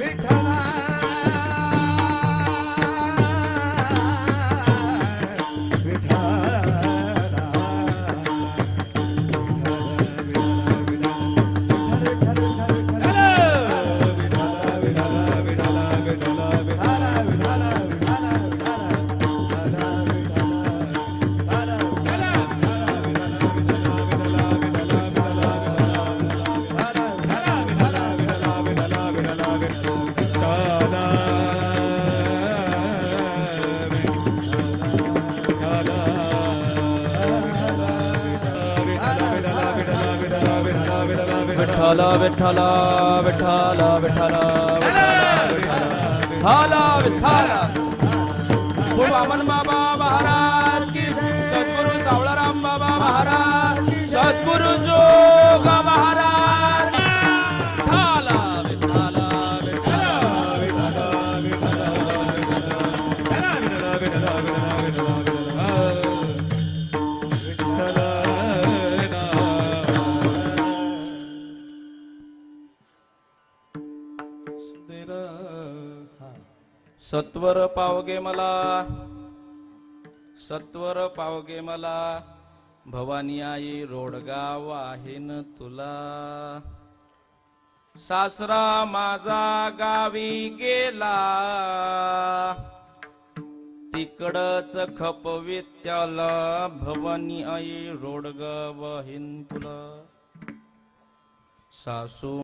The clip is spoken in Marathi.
Big you. विठ्ठल विठ्ठल विठ्ठल विठ्ठल विठ्ठल विठ्ठल गुरु वामन बाबा महाराज की सद्गुरु सावळाराम बाबा महाराज. सद्गुरु जोग महाराज. सत्वर पावगे मला. सत्वर पावगे मला. भवानी आई रोडगाव आहे न तुला. सासरा माझा गावी गेला. तिकडच खपवीत त्याला. भवानी आई रोडगाव आहे न तुला. सासू